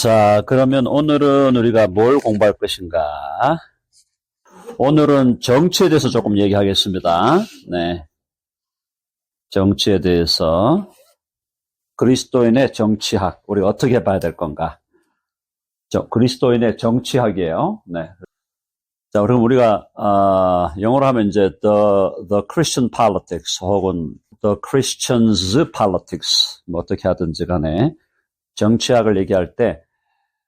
자, 그러면 오늘은 우리가 뭘 공부할 것인가? 오늘은 정치에 대해서 조금 얘기하겠습니다. 네. 정치에 대해서 그리스도인의 정치학, 우리 어떻게 봐야 될 건가? 저, 그리스도인의 정치학이에요. 네. 자, 그럼 우리가, 아, 영어로 하면 이제 the, the Christian politics 혹은 the Christians politics, 뭐 어떻게 하든지 간에 정치학을 얘기할 때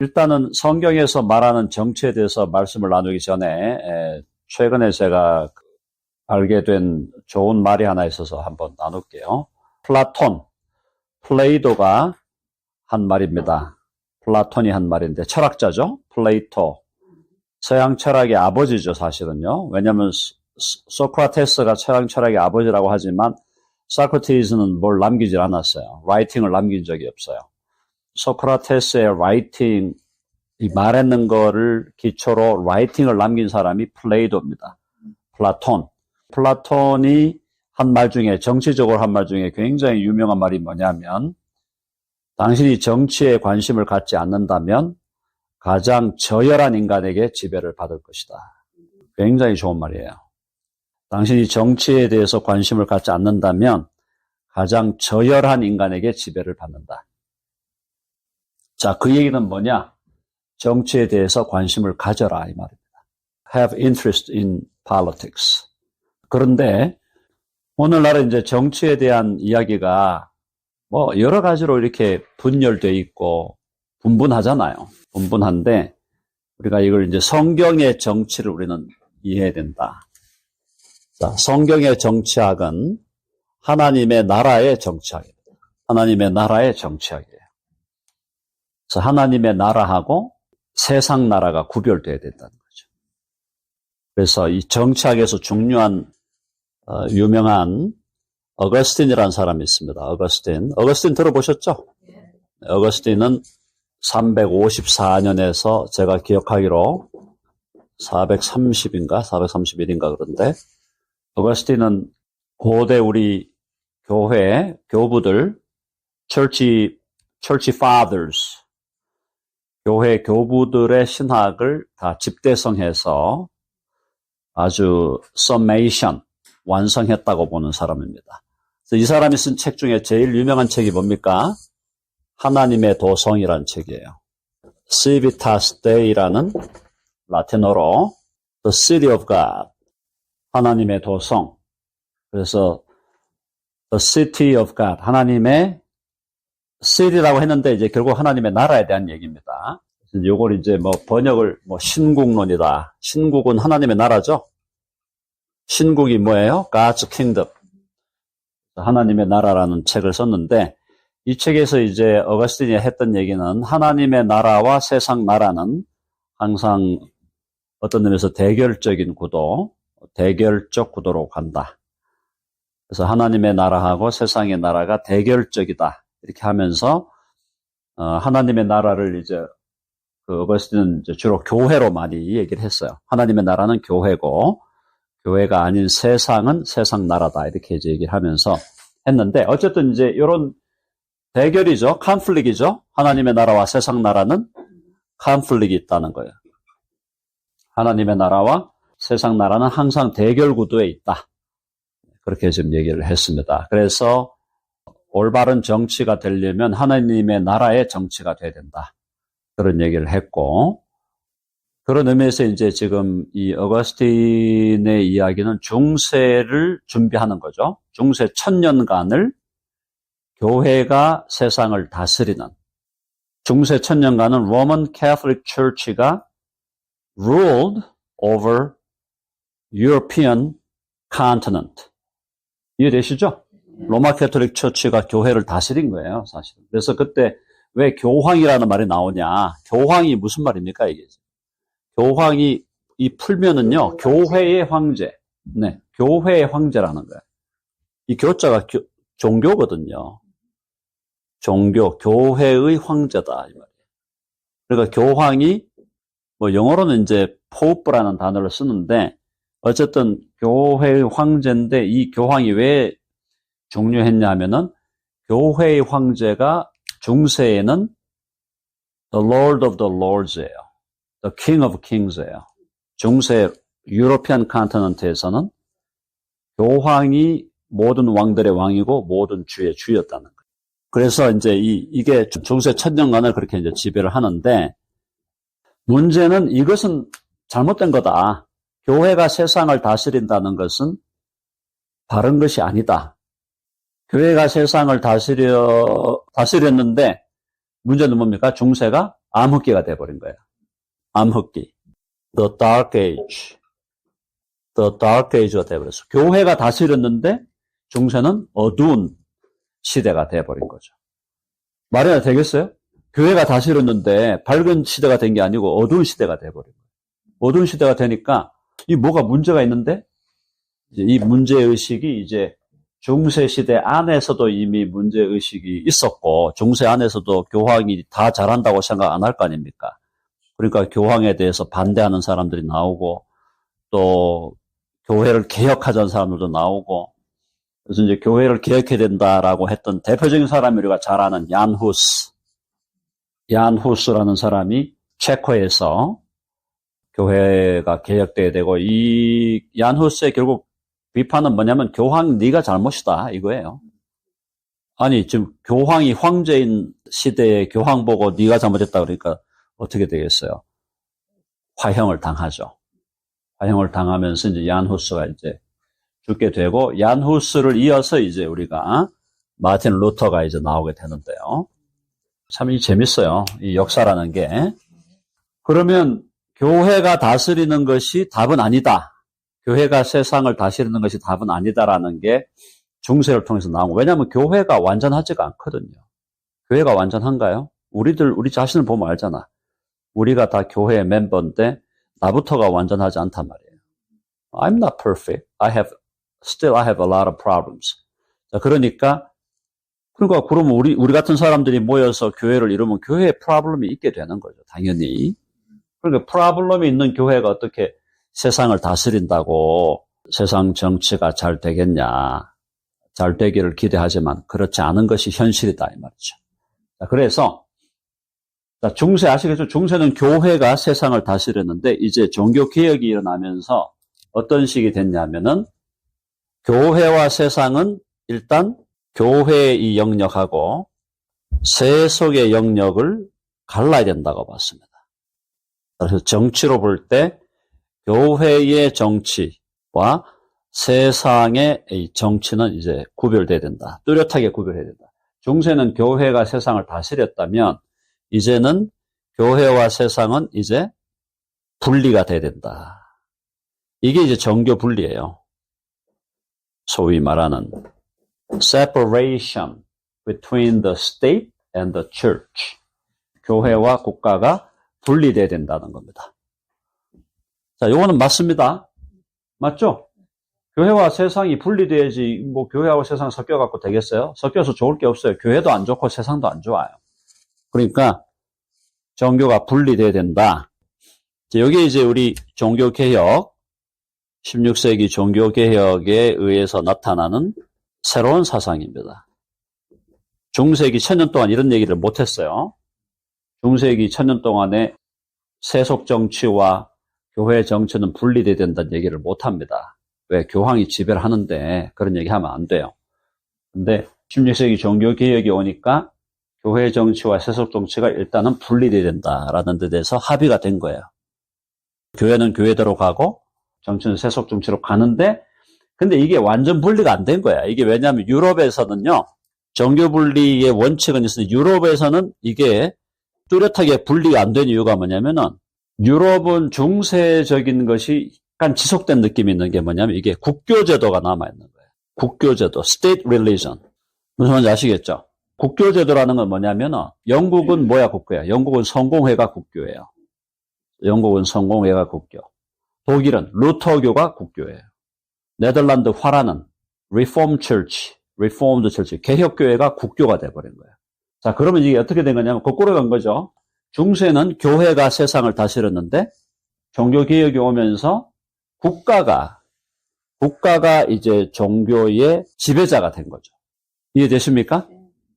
일단은 성경에서 말하는 정치에 대해서 말씀을 나누기 전에 에, 최근에 제가 알게 된 좋은 말이 하나 있어서 한번 나눌게요. 플라톤, 플레이도가 한 말입니다. 플라톤이 한 말인데 철학자죠. 플레이토. 서양 철학의 아버지죠, 사실은요. 왜냐하면 소크라테스가 서양 철학의 아버지라고 하지만 사크라테스는 뭘 남기질 않았어요. 라이팅을 남긴 적이 없어요. 소크라테스의 라이팅, 이 말했는 거를 기초로 라이팅을 남긴 사람이 플레이도입니다. 플라톤. 플라톤이 한 말 중에, 정치적으로 한 말 중에 굉장히 유명한 말이 뭐냐면, 당신이 정치에 관심을 갖지 않는다면 가장 저열한 인간에게 지배를 받을 것이다. 굉장히 좋은 말이에요. 당신이 정치에 대해서 관심을 갖지 않는다면 가장 저열한 인간에게 지배를 받는다. 자, 그 얘기는 뭐냐? 정치에 대해서 관심을 가져라 이 말입니다. Have interest in politics. 그런데 오늘날은 이제 정치에 대한 이야기가 뭐 여러 가지로 이렇게 분열돼 있고 분분하잖아요. 분분한데 우리가 이걸 이제 성경의 정치를 우리는 이해해야 된다. 자, 성경의 정치학은 하나님의 나라의 정치학입니다. 하나님의 나라의 정치학이에요. 그래서 하나님의 나라하고 세상 나라가 구별돼야 된다는 거죠. 그래서 이 정치학에서 중요한 어, 유명한 어거스틴이라는 사람이 있습니다. 어거스틴. 어거스틴 들어보셨죠? 어거스틴은 354년에서 제가 기억하기로 430인가 431인가 그런데 어거스틴은 고대 우리 교회 교부들 철치 철치 fathers 교회 교부들의 신학을 다 집대성해서 아주 summation 완성했다고 보는 사람입니다. 이 사람이 쓴 책 중에 제일 유명한 책이 뭡니까? 하나님의 도성이라는 책이에요. Civitas Dei라는 라틴어로 The City of God, 하나님의 도성. 그래서 The City of God, 하나님의 city라고 했는데 이제 결국 하나님의 나라에 대한 얘기입니다. 요걸 이제 뭐 번역을 뭐 신국론이다. 신국은 하나님의 나라죠. 신국이 뭐예요? God's Kingdom. 하나님의 나라라는 책을 썼는데 이 책에서 이제 어거스틴이 했던 얘기는 하나님의 나라와 세상 나라는 항상 어떤 의미에서 대결적인 구도, 대결적 구도로 간다. 그래서 하나님의 나라하고 세상의 나라가 대결적이다. 이렇게 하면서 어, 하나님의 나라를 이제 그 어거스틴은 주로 교회로 많이 얘기를 했어요. 하나님의 나라는 교회고 교회가 아닌 세상은 세상 나라다 이렇게 이제 얘기를 하면서 했는데 어쨌든 이제 이런 대결이죠, 컨플릭이죠. 하나님의 나라와 세상 나라는 컨플릭이 있다는 거예요. 하나님의 나라와 세상 나라는 항상 대결 구도에 있다. 그렇게 지금 얘기를 했습니다. 그래서 올바른 정치가 되려면 하나님의 나라의 정치가 돼야 된다. 그런 얘기를 했고, 그런 의미에서 이제 지금 이 어거스틴의 이야기는 중세를 준비하는 거죠. 중세 천년간을 교회가 세상을 다스리는 중세 천년간은 Roman Catholic Church가 ruled over European continent. 이해되시죠? 로마 캐톨릭 처치가 교회를 다스린 거예요, 사실. 그래서 그때 왜 교황이라는 말이 나오냐? 교황이 무슨 말입니까, 이게? 교황이 이 풀면은요, 교회의 황제. 네, 교회의 황제라는 거예요. 이 교자가 교, 종교거든요. 종교, 교회의 황제다, 이 말이에요. 그러니까 교황이, 뭐 영어로는 이제 포프라는 단어를 쓰는데, 어쨌든 교회의 황제인데 이 교황이 왜 중요했냐면은 교회의 황제가 중세에는 The Lord of the Lords예요. The King of Kings예요. 중세 유로피안 컨티넨트에서는 교황이 모든 왕들의 왕이고 모든 주의 주였다는 거예요. 그래서 이제 이, 이게 중세 천년간을 그렇게 이제 지배를 하는데 문제는 이것은 잘못된 거다. 교회가 세상을 다스린다는 것은 바른 것이 아니다. 교회가 세상을 다스려, 다스렸는데 문제는 뭡니까? 중세가 암흑기가 돼버린 거예요. 암흑기. The Dark Age. The Dark Age가 돼버렸어. 교회가 다스렸는데 중세는 어두운 시대가 돼버린 거죠. 말해야 되겠어요? 교회가 다스렸는데 밝은 시대가 된 게 아니고 어두운 시대가 돼버린 거예요. 어두운 시대가 되니까 이 뭐가 문제가 있는데 이 문제의식이 이제 중세 시대 안에서도 이미 문제 의식이 있었고 중세 안에서도 교황이 다 잘한다고 생각 안 할 거 아닙니까? 그러니까 교황에 대해서 반대하는 사람들이 나오고 또 교회를 개혁하자는 사람들도 나오고 그래서 이제 교회를 개혁해야 된다라고 했던 대표적인 사람이 우리가 잘 아는 얀 후스 얀 후스라는 사람이 체코에서 교회가 개혁돼야 되고 이 얀 후스의 결국 비판은 뭐냐면 교황 네가 잘못이다 이거예요. 아니 지금 교황이 황제인 시대에 교황 보고 네가 잘못했다 그러니까 어떻게 되겠어요? 화형을 당하죠. 화형을 당하면서 이제 얀 후스가 이제 죽게 되고 얀 후스를 이어서 이제 우리가 마틴 루터가 이제 나오게 되는데요. 참 이 재밌어요. 이 역사라는 게. 그러면 교회가 다스리는 것이 답은 아니다. 교회가 세상을 다스리는 것이 답은 아니다라는 게 중세를 통해서 나온 거. 왜냐하면 교회가 완전하지가 않거든요. 교회가 완전한가요? 우리들 우리 자신을 보면 알잖아. 우리가 다 교회의 멤버인데 나부터가 완전하지 않단 말이에요. I'm not perfect. I have still I have a lot of problems. 자, 그러니까 그러니까 그러면 우리 우리 같은 사람들이 모여서 교회를 이루면 교회에 프로블럼이 있게 되는 거죠. 당연히. 그러니까 프로블럼이 있는 교회가 어떻게 세상을 다스린다고 세상 정치가 잘 되겠냐. 잘 되기를 기대하지만 그렇지 않은 것이 현실이다 이 말이죠. 자, 그래서 자, 중세 아시겠죠? 중세는 교회가 세상을 다스렸는데 이제 종교 개혁이 일어나면서 어떤 식이 됐냐면은 교회와 세상은 일단 교회의 이 영역하고 세속의 영역을 갈라야 된다고 봤습니다. 그래서 정치로 볼 때 교회의 정치와 세상의 이 정치는 이제 구별돼야 된다. 뚜렷하게 구별해야 된다. 중세는 교회가 세상을 다스렸다면 이제는 교회와 세상은 이제 분리가 돼야 된다. 이게 이제 정교 분리예요. 소위 말하는 separation between the state and the church. 교회와 국가가 분리돼야 된다는 겁니다. 자, 요거는 맞습니다. 맞죠? 교회와 세상이 분리돼야지 뭐 교회하고 세상 섞여 갖고 되겠어요? 섞여서 좋을 게 없어요. 교회도 안 좋고 세상도 안 좋아요. 그러니까 종교가 분리돼야 된다. 여기 이제 우리 종교 개혁 16세기 종교 개혁에 의해서 나타나는 새로운 사상입니다. 중세기 천년 동안 이런 얘기를 못했어요. 중세기 천년 동안에 세속 정치와 교회 정치는 분리돼야 된다는 얘기를 못 합니다. 왜? 교황이 지배를 하는데 그런 얘기 하면 안 돼요. 근데 16세기 종교 개혁이 오니까 교회 정치와 세속 정치가 일단은 분리돼야 된다라는 데 대해서 합의가 된 거예요. 교회는 교회대로 가고 정치는 세속 정치로 가는데 근데 이게 완전 분리가 안 된 거야. 이게 왜냐하면 유럽에서는요. 정교 분리의 원칙은 있는데 유럽에서는 이게 뚜렷하게 분리가 안 된 이유가 뭐냐면은 유럽은 중세적인 것이 약간 지속된 느낌이 있는 게 뭐냐면 이게 국교제도가 남아있는 거예요. 국교제도, state religion. 무슨 말인지 아시겠죠? 국교제도라는 건 뭐냐면은 영국은 뭐야 국교야? 영국은 성공회가 국교예요. 영국은 성공회가 국교. 독일은 루터교가 국교예요. 네덜란드 화라는 Reform Church, Reformed Church, 개혁교회가 국교가 돼버린 거예요. 자, 그러면 이게 어떻게 된 거냐면 거꾸로 간 거죠. 중세는 교회가 세상을 다스렸는데 종교개혁이 오면서 국가가, 국가가 이제 종교의 지배자가 된 거죠. 이해되십니까?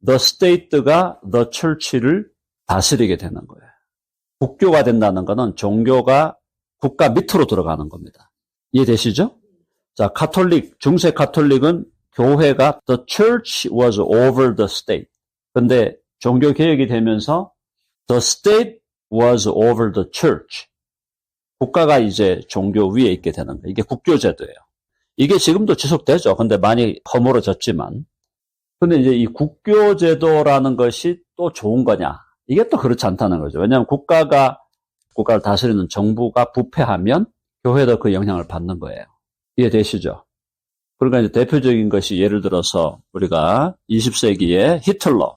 The state가 the church를 다스리게 되는 거예요. 국교가 된다는 것은 종교가 국가 밑으로 들어가는 겁니다. 이해되시죠? 자, 카톨릭, 중세 카톨릭은 교회가 the church was over the state. 근데 종교 개혁이 되면서 the state was over the church. 국가가 이제 종교 위에 있게 되는 거예요. 이게 국교제도예요. 이게 지금도 지속되죠. 근데 많이 허물어졌지만. 근데 이제 이 국교제도라는 것이 또 좋은 거냐? 이게 또 그렇지 않다는 거죠. 왜냐하면 국가가, 국가를 다스리는 정부가 부패하면 교회도 그 영향을 받는 거예요. 이해되시죠? 그러니까 이제 대표적인 것이 예를 들어서 우리가 20세기에 히틀러,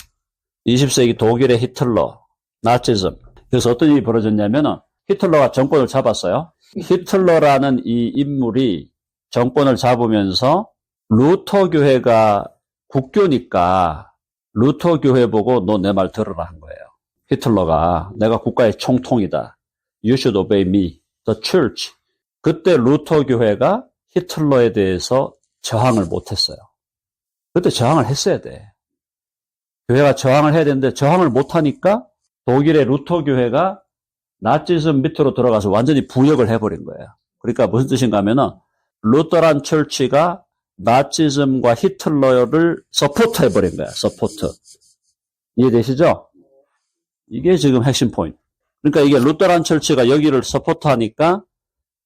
20세기 독일의 히틀러, 나치즘. 그래서 어떤 일이 벌어졌냐면은 히틀러가 정권을 잡았어요. 히틀러라는 이 인물이 정권을 잡으면서 루터 교회가 국교니까 루터 교회 보고 너 내 말 들으라 한 거예요. 히틀러가 내가 국가의 총통이다. You should obey me, the church. 그때 루터 교회가 히틀러에 대해서 저항을 못 했어요. 그때 저항을 했어야 돼. 교회가 저항을 해야 되는데 저항을 못 하니까 독일의 루터 교회가 나치즘 밑으로 들어가서 완전히 부역을 해버린 거예요. 그러니까 무슨 뜻인가 하면은 루터란 철치가 나치즘과 히틀러를 서포트 해버린 거야. 서포트. 이해되시죠? 이게 지금 핵심 포인트. 그러니까 이게 루터란 철치가 여기를 서포트 하니까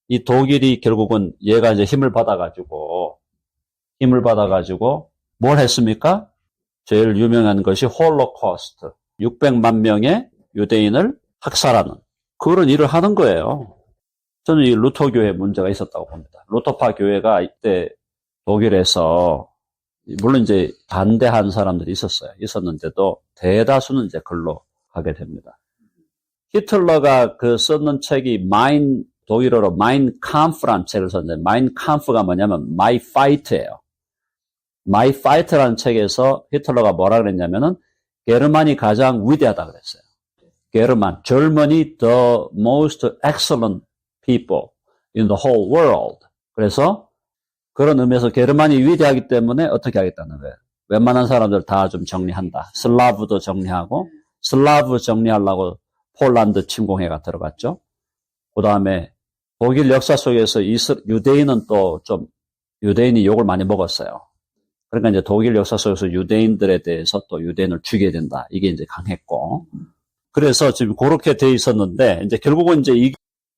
이 독일이 결국은 얘가 이제 힘을 받아가지고 힘을 받아가지고 뭘 했습니까? 제일 유명한 것이 홀로코스트. 600만 명의 유대인을 학살하는 그런 일을 하는 거예요. 저는 이 루터 교회 문제가 있었다고 봅니다. 루터파 교회가 이때 독일에서 물론 이제 반대한 사람들이 있었어요. 있었는데도 대다수는 이제 글로 가게 됩니다. 히틀러가 그 썼는 책이 마인 독일어로 마인 캄프란 책을 썼는데 마인 캄프가 뭐냐면 마이 파이트예요. 마이 파이트라는 책에서 히틀러가 뭐라 그랬냐면은 게르만이 가장 위대하다 그랬어요. 게르만, Germany the most excellent people in the whole world. 그래서 그런 의미에서 게르만이 위대하기 때문에 어떻게 하겠다는 거예요. 웬만한 사람들 다 좀 정리한다. 슬라브도 정리하고 슬라브 정리하려고 폴란드 침공해가 들어갔죠. 그 다음에 독일 역사 속에서 유대인은 또 좀 유대인이 욕을 많이 먹었어요. 그러니까 이제 독일 역사 속에서 유대인들에 대해서 또 유대인을 죽여야 된다. 이게 이제 강했고. 그래서 지금 그렇게 돼 있었는데, 이제 결국은 이제 이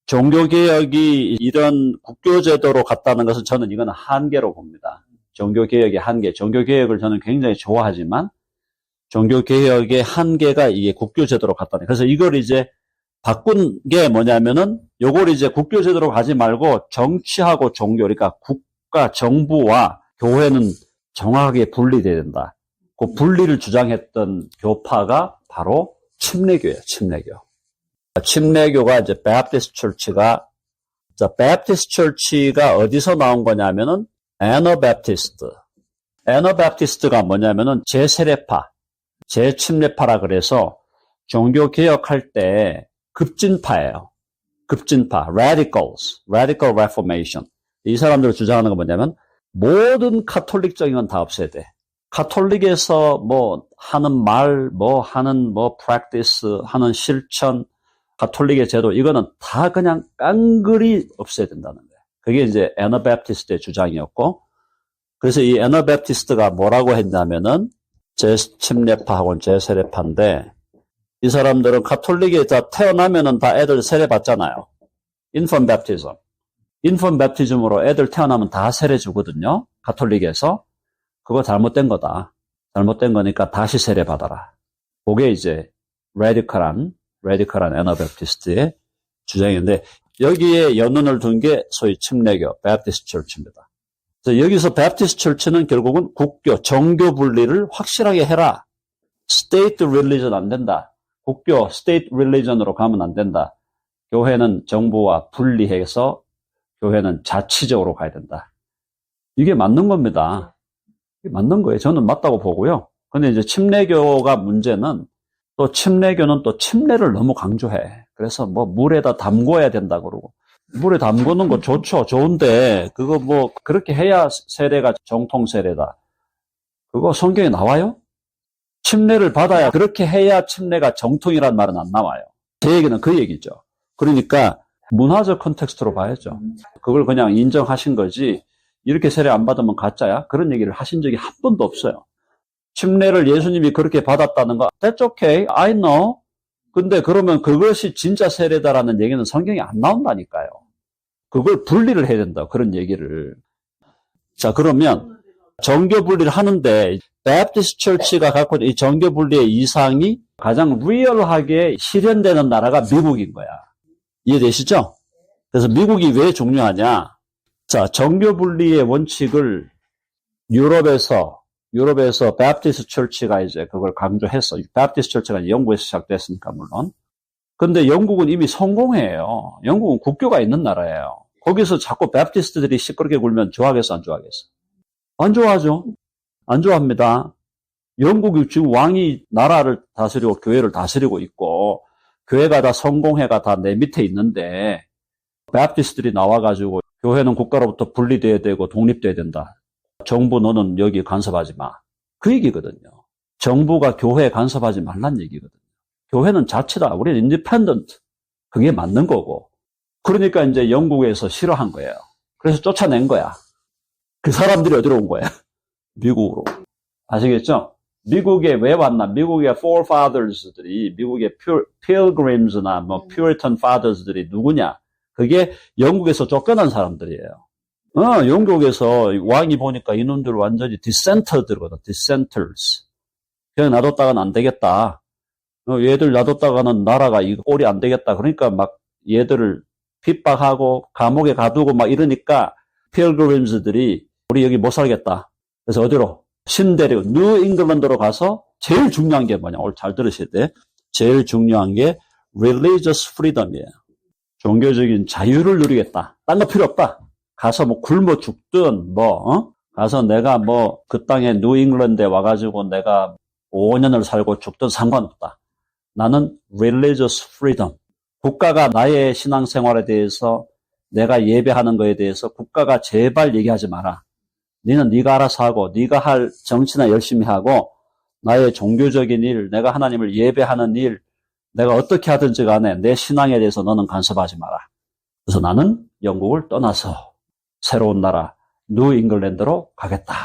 종교개혁이 이런 국교제도로 갔다는 것은 저는 이건 한계로 봅니다. 종교개혁의 한계. 종교개혁을 저는 굉장히 좋아하지만, 종교개혁의 한계가 이게 국교제도로 갔다는. 그래서 이걸 이제 바꾼 게 뭐냐면은, 요걸 이제 국교제도로 가지 말고 정치하고 종교, 그러니까 국가, 정부와 교회는 정확하게 분리돼야 된다. 그 분리를 주장했던 교파가 바로 침례교예요, 침례교. 침례교가 이제 베프티스트 철치가 자, 베프티스트 철치가 어디서 나온 거냐면은 애너베프티스트. 애너베프티스트가 뭐냐면은 제세례파, 제침례파라 그래서 종교 개혁할 때 급진파예요. 급진파, radicals, radical reformation. 이 사람들 주장하는 건 뭐냐면 모든 카톨릭적인 건 다 없애야 돼. 카톨릭에서 뭐 하는 말, 뭐 하는 뭐 practice, 하는 실천, 카톨릭의 제도 이거는 다 그냥 깡그리 없애야 된다는 거예요. 그게 이제 애너베프티스트의 주장이었고 그래서 이 애너베프티스트가 뭐라고 했냐면은 제 침례파하고는 제 세례파인데 이 사람들은 카톨릭에 다 태어나면은 다 애들 세례 받잖아요. 인펀 베프티즘. 인펀 베프티즘으로 애들 태어나면 다 세례 주거든요. 가톨릭에서. 그거 잘못된 거다. 잘못된 거니까 다시 세례 받아라. 그게 이제 레디컬한 레디컬한 애너베프티스트의 주장인데 여기에 연원을 둔 게 소위 침례교 베프티스트 철치입니다. 여기서 베프티스트 철치는 결국은 국교 정교 분리를 확실하게 해라. 스테이트 릴리전 안 된다. 국교 스테이트 릴리전으로 가면 안 된다. 교회는 정부와 분리해서 교회는 자치적으로 가야 된다. 이게 맞는 겁니다. 이게 맞는 거예요. 저는 맞다고 보고요. 근데 이제 침례교가 문제는 또 침례교는 또 침례를 너무 강조해. 그래서 뭐 물에다 담궈야 된다 그러고. 물에 담그는 거 좋죠. 좋은데 그거 뭐 그렇게 해야 세례가 정통 세례다. 그거 성경에 나와요? 침례를 받아야 그렇게 해야 침례가 정통이란 말은 안 나와요. 제 얘기는 그 얘기죠. 그러니까 문화적 컨텍스트로 봐야죠. 그걸 그냥 인정하신 거지 이렇게 세례 안 받으면 가짜야? 그런 얘기를 하신 적이 한 번도 없어요. 침례를 예수님이 그렇게 받았다는 거 That's okay, I know. 근데 그러면 그것이 진짜 세례다라는 얘기는 성경에 안 나온다니까요. 그걸 분리를 해야 된다. 그런 얘기를. 자, 그러면 정교 분리를 하는데 베프티스트 처치가 갖고 있는 이 정교 분리의 이상이 가장 리얼하게 실현되는 나라가 미국인 거야. 이해되시죠? 그래서 미국이 왜 중요하냐? 자, 정교 분리의 원칙을 유럽에서 유럽에서 베프티스트 처치가 이제 그걸 강조했어. 베프티스트 처치가 영국에서 시작됐으니까 물론. 근데 영국은 이미 성공해요. 영국은 국교가 있는 나라예요. 거기서 자꾸 베프티스트들이 시끄럽게 굴면 좋아하겠어, 안 좋아하겠어? 안 좋아하죠. 안 좋아합니다. 영국이 지금 왕이 나라를 다스리고 교회를 다스리고 있고 교회가 다 성공회가 다 내 밑에 있는데 베프티스트들이 나와가지고 교회는 국가로부터 분리돼야 되고 독립돼야 된다. 정부 너는 여기 간섭하지 마. 그 얘기거든요. 정부가 교회에 간섭하지 말란 얘기거든요. 교회는 자치다. 우리는 인디펜던트. 그게 맞는 거고. 그러니까 이제 영국에서 싫어한 거예요. 그래서 쫓아낸 거야. 그 사람들이 어디로 온 거야? 미국으로. 아시겠죠? 미국에 왜 왔나? 미국의 forefathers들이, 미국의 pilgrims나 뭐 puritan fathers들이 누구냐? 그게 영국에서 쫓겨난 사람들이에요. 어, 영국에서 왕이 보니까 이놈들 완전히 dissenter들거든, dissenters. 그냥 놔뒀다가는 안 되겠다. 어, 얘들 놔뒀다가는 나라가 이 꼴이 안 되겠다. 그러니까 막 얘들을 핍박하고 감옥에 가두고 막 이러니까 필그림즈들이 우리 여기 못 살겠다. 그래서 어디로? 신대륙, 뉴 잉글랜드로 가서 제일 중요한 게 뭐냐? 오늘 잘 들으셔야 돼. 제일 중요한 게 religious freedom이에요. 종교적인 자유를 누리겠다. 딴 거 필요 없다. 가서 뭐 굶어 죽든 뭐 어? 가서 내가 뭐 그 땅에 뉴 잉글랜드에 와가지고 내가 5년을 살고 죽든 상관없다. 나는 religious freedom. 국가가 나의 신앙생활에 대해서 내가 예배하는 것에 대해서 국가가 제발 얘기하지 마라. 너는 네가 알아서 하고 네가 할 정치나 열심히 하고 나의 종교적인 일, 내가 하나님을 예배하는 일, 내가 어떻게 하든지 간에 내 신앙에 대해서 너는 간섭하지 마라. 그래서 나는 영국을 떠나서 새로운 나라 뉴 잉글랜드로 가겠다.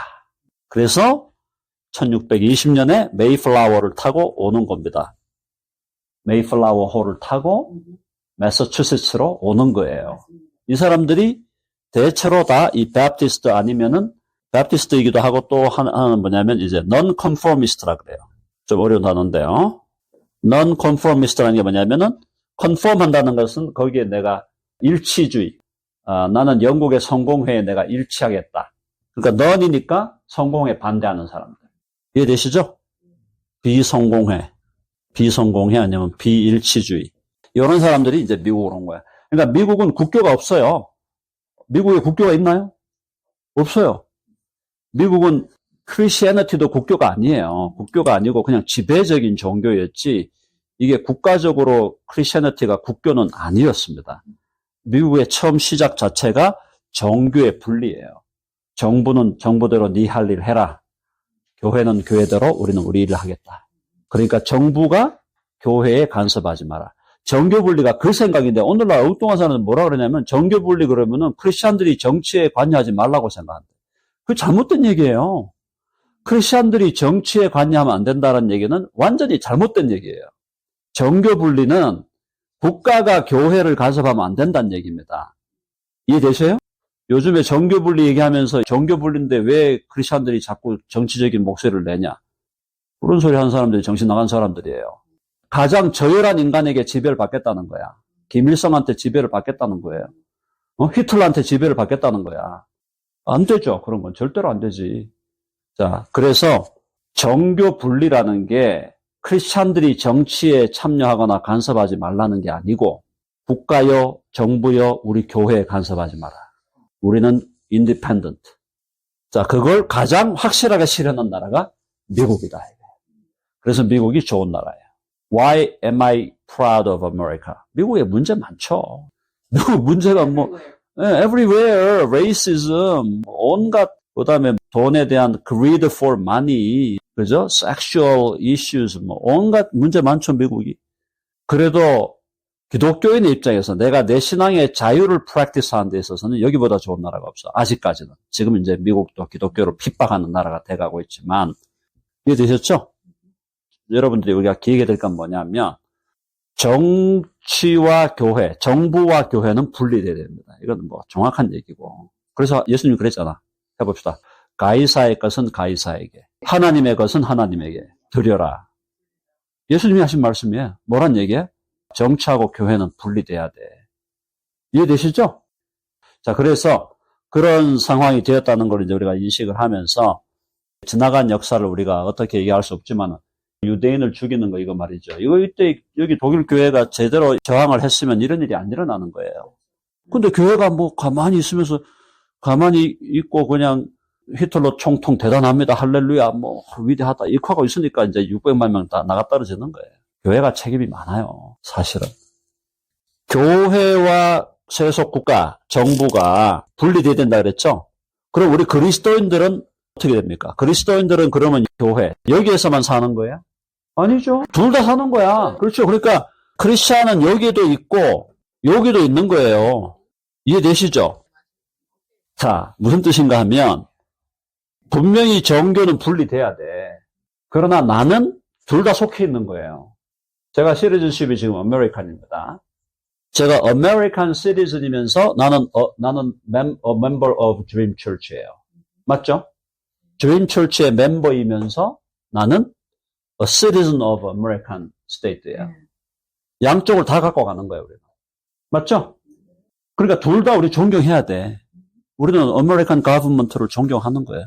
그래서 1620년에 메이플라워를 타고 오는 겁니다. 메이플라워 호를 타고 매서추세츠로 오는 거예요. 이 사람들이 대체로 다 이 베프티스트 아니면은 베프티스트이기도 하고 또 하나는 뭐냐면 이제 non-conformist라 그래요. 좀 어려운 단어인데요. non-conformist라는 게 뭐냐면은 conform 한다는 것은 거기에 내가 일치주의. 아, 나는 영국의 성공회에 내가 일치하겠다. 그러니까 non이니까 성공에 반대하는 사람들. 이해되시죠? 비성공회. 비성공회 아니면 비일치주의. 이런 사람들이 이제 미국으로 온 거야. 그러니까 미국은 국교가 없어요. 미국에 국교가 있나요? 없어요. 미국은 크리스티애니티도 국교가 아니에요. 국교가 아니고 그냥 지배적인 종교였지 이게 국가적으로 크리스티애니티가 국교는 아니었습니다. 미국의 처음 시작 자체가 정교의 분리예요. 정부는 정부대로 네 할 일 해라. 교회는 교회대로 우리는 우리 일을 하겠다. 그러니까 정부가 교회에 간섭하지 마라. 정교 분리가 그 생각인데 오늘날 엉뚱한 사람은 뭐라 그러냐면 정교 분리 그러면은 크리스천들이 정치에 관여하지 말라고 생각한대. 그 잘못된 얘기예요. 크리스천들이 정치에 관여하면 안 된다는 얘기는 완전히 잘못된 얘기예요. 정교 분리는 국가가 교회를 간섭하면 안 된다는 얘기입니다. 이해되세요? 요즘에 정교 분리 얘기하면서 정교 분리인데 왜 크리스천들이 자꾸 정치적인 목소리를 내냐? 그런 소리 하는 사람들이 정신 나간 사람들이에요. 가장 저열한 인간에게 지배를 받겠다는 거야. 김일성한테 지배를 받겠다는 거예요. 어? 히틀러한테 지배를 받겠다는 거야. 안 되죠. 그런 건 절대로 안 되지. 자, 그래서 정교 분리라는 게 크리스찬들이 정치에 참여하거나 간섭하지 말라는 게 아니고 국가요, 정부요, 우리 교회에 간섭하지 마라. 우리는 인디펜던트. 자, 그걸 가장 확실하게 실현한 나라가 미국이다. 그래서 미국이 좋은 나라예요. Why am I proud of America? 미국에 문제 많죠. 문제가 뭐, 예, everywhere, racism, 온갖 그 다음에 돈에 대한 greed for money, 그죠? sexual issues, 뭐, 온갖 문제 많죠, 미국이. 그래도 기독교인의 입장에서 내가 내 신앙의 자유를 프랙티스 하는 데 있어서는 여기보다 좋은 나라가 없어. 아직까지는. 지금 이제 미국도 기독교를 핍박하는 나라가 돼가고 있지만, 이해되셨죠? 여러분들이 우리가 기억해야 될 건 뭐냐면, 정 치와 교회, 정부와 교회는 분리돼야 됩니다. 이건 뭐 정확한 얘기고. 그래서 예수님이 그랬잖아. 해봅시다. 가이사의 것은 가이사에게, 하나님의 것은 하나님에게 드려라. 예수님이 하신 말씀이에요. 뭐란 얘기예요? 정치하고 교회는 분리돼야 돼. 이해되시죠? 자, 그래서 그런 상황이 되었다는 걸 이제 우리가 인식을 하면서 지나간 역사를 우리가 어떻게 얘기할 수 없지만 유대인을 죽이는 거 이거 말이죠. 이거 이때 여기 독일 교회가 제대로 저항을 했으면 이런 일이 안 일어나는 거예요. 근데 교회가 뭐 가만히 있으면서 가만히 있고 그냥 히틀러 총통 대단합니다. 할렐루야 뭐 위대하다. 이렇게 하고 있으니까 이제 600만 명 다 나가 떨어지는 거예요. 교회가 책임이 많아요. 사실은. 교회와 세속 국가, 정부가 분리돼야 된다 그랬죠? 그럼 우리 그리스도인들은 어떻게 됩니까? 그리스도인들은 그러면 교회, 여기에서만 사는 거야? 아니죠. 둘 다 사는 거야. 그렇죠. 그러니까 크리스찬은 여기도 있고 여기도 있는 거예요. 이해되시죠? 자, 무슨 뜻인가 하면 분명히 정교는 분리돼야 돼. 그러나 나는 둘 다 속해 있는 거예요. 제가 시리즈십이 지금 아메리칸입니다. 제가 아메리칸 시리즌이면서 나는 어, 나는 멤, 어, member of Dream Church예요. 맞죠? Dream Church의 멤버이면서 나는 a citizen of American state예요. 양쪽을 다 갖고 가는 거예요, 우리는. 맞죠? 그러니까 둘 다 우리 존경해야 돼. 우리는 아메리칸 가버먼트를 존경하는 거예요.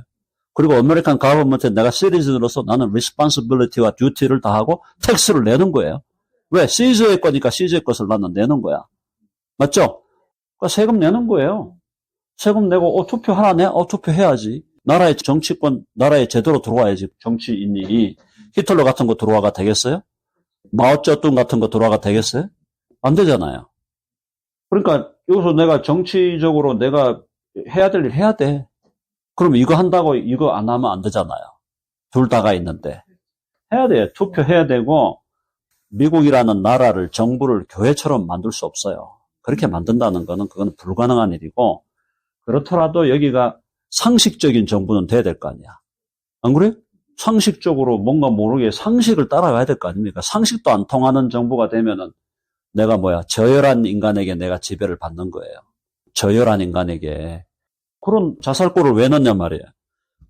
그리고 아메리칸 가버먼트에 내가 시리즌으로서 나는 responsibility와 duty를 다하고 텍스를 내는 거예요. 왜? 시즈의 거니까 시즈의 것을 나는 내는 거야. 맞죠? 그러니까 세금 내는 거예요. 세금 내고 어 투표 하나 내? 어 투표해야지. 나라의 정치권, 나라에 제대로 들어와야지 정치인이 히틀러 같은 거 들어와가 되겠어요? 마오쩌둥 같은 거 들어와가 되겠어요? 안 되잖아요. 그러니까 여기서 내가 정치적으로 내가 해야 될 일 해야 돼. 그럼 이거 한다고 이거 안 하면 안 되잖아요. 둘 다가 있는데. 해야 돼. 투표해야 되고, 미국이라는 나라를, 정부를 교회처럼 만들 수 없어요. 그렇게 만든다는 거는 그건 불가능한 일이고, 그렇더라도 여기가 상식적인 정부는 돼야 될 거 아니야. 안 그래? 상식적으로 뭔가 모르게 상식을 따라가야 될 거 아닙니까? 상식도 안 통하는 정부가 되면은 내가 뭐야, 저열한 인간에게 내가 지배를 받는 거예요. 저열한 인간에게. 그런 자살골을 왜 넣냐 말이에요.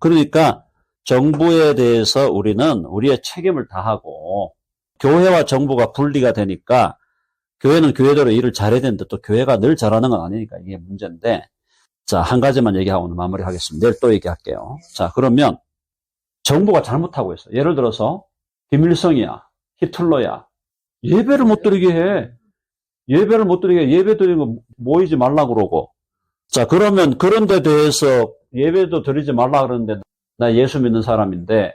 그러니까 정부에 대해서 우리는 우리의 책임을 다하고 교회와 정부가 분리가 되니까 교회는 교회대로 일을 잘해야 되는데 또 교회가 늘 잘하는 건 아니니까 이게 문제인데 자, 한 가지만 얘기하고 오늘 마무리하겠습니다. 내일 또 얘기할게요. 자, 그러면 정부가 잘못하고 있어. 예를 들어서 김일성이야, 히틀러야. 예배를 못 드리게 해. 예배를 못 드리게 해. 예배 드리는 거 모이지 말라 그러고. 자, 그러면 그런 데 대해서 예배도 드리지 말라 그러는데 나 예수 믿는 사람인데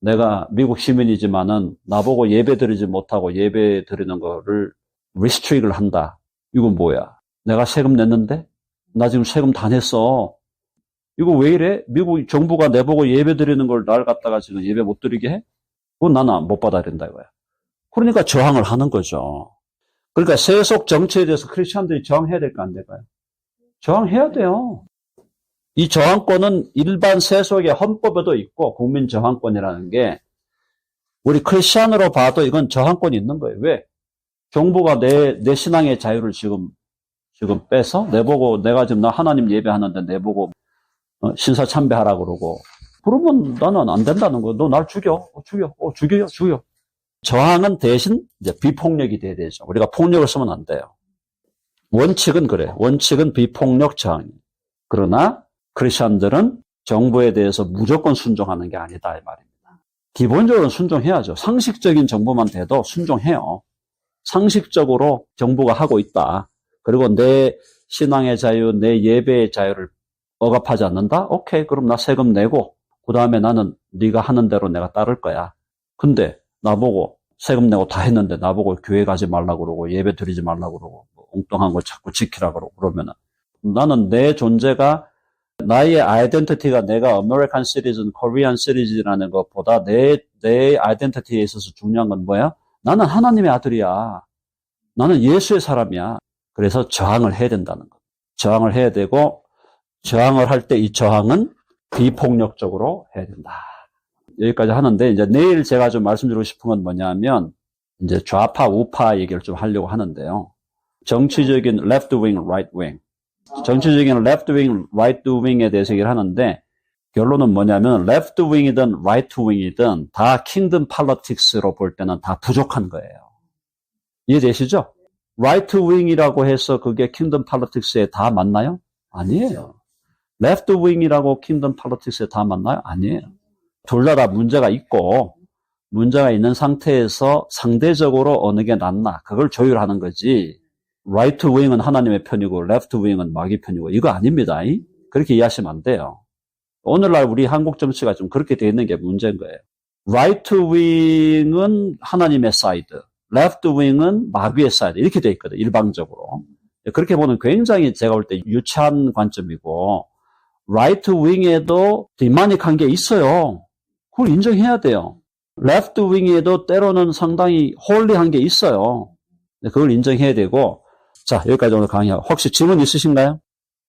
내가 미국 시민이지만은 나보고 예배 드리지 못하고 예배 드리는 거를 리스트릭을 한다. 이건 뭐야? 내가 세금 냈는데? 나 지금 세금 다 냈어. 이거 왜 이래? 미국 정부가 내보고 예배 드리는 걸 날 갖다가 지금 예배 못 드리게 해? 그건 나는 못 받아들인다 이거야. 그러니까 저항을 하는 거죠. 그러니까 세속 정치에 대해서 크리스천들이 저항해야 될 거 안 될까요? 저항해야 돼요. 이 저항권은 일반 세속의 헌법에도 있고 국민 저항권이라는 게 우리 크리스천으로 봐도 이건 저항권이 있는 거예요. 왜? 정부가 내, 내 신앙의 자유를 지금 지금 빼서 내보고 내가 지금 나 하나님 예배하는데 내보고 어, 신사 참배하라 그러고 그러면 나는 안 된다는 거야. 너 날 죽여, 어, 죽여, 어, 죽여. 저항은 대신 이제 비폭력이 돼야 되죠. 우리가 폭력을 쓰면 안 돼요. 원칙은 그래. 원칙은 비폭력 저항. 그러나 크리스천들은 정부에 대해서 무조건 순종하는 게 아니다 이 말입니다. 기본적으로 순종해야죠. 상식적인 정부만 돼도 순종해요. 상식적으로 정부가 하고 있다. 그리고 내 신앙의 자유, 내 예배의 자유를 억압하지 않는다? 오케이, 그럼 나 세금 내고 그 다음에 나는 네가 하는 대로 내가 따를 거야. 근데 나보고 세금 내고 다 했는데 나보고 교회 가지 말라 그러고 예배 드리지 말라 그러고 뭐 엉뚱한 걸 자꾸 지키라 그러고 그러면은 나는 내 존재가 나의 아이덴티티가 내가 아메리칸 시리즌, 코리안 시리즈라는 것보다 내, 내 아이덴티티에 있어서 중요한 건 뭐야? 나는 하나님의 아들이야. 나는 예수의 사람이야. 그래서 저항을 해야 된다는 거. 저항을 해야 되고, 저항을 할 때 이 저항은 비폭력적으로 해야 된다. 여기까지 하는데, 이제 내일 제가 좀 말씀드리고 싶은 건 뭐냐면, 이제 좌파, 우파 얘기를 좀 하려고 하는데요. 정치적인 left wing, right wing. 정치적인 left wing, right wing에 대해서 얘기를 하는데, 결론은 뭐냐면, left wing이든 right wing이든 다 킹덤 팔러틱스로 볼 때는 다 부족한 거예요. 이해되시죠? right wing이라고 해서 그게 킹덤 팔러틱스에 다 맞나요? 아니에요. Left wing이라고 킹덤 팔러틱스에 다 맞나요? 아니에요. 둘 다 다 문제가 있고, 문제가 있는 상태에서 상대적으로 어느 게 낫나, 그걸 조율하는 거지. right wing은 하나님의 편이고, left wing은 마귀 편이고, 이거 아닙니다. 이? 그렇게 이해하시면 안 돼요. 오늘날 우리 한국 정치가 좀 그렇게 돼 있는 게 문제인 거예요. right wing은 하나님의 사이드, left wing은 마귀의 사이드, 이렇게 돼 있거든, 일방적으로. 그렇게 보면 굉장히 제가 볼 때 유치한 관점이고, right wing에도 디마닉한 게 있어요. 그걸 인정해야 돼요. left wing에도 때로는 상당히 홀리한 게 있어요. 그걸 인정해야 되고, 자, 여기까지 오늘 강의. 혹시 질문 있으신가요?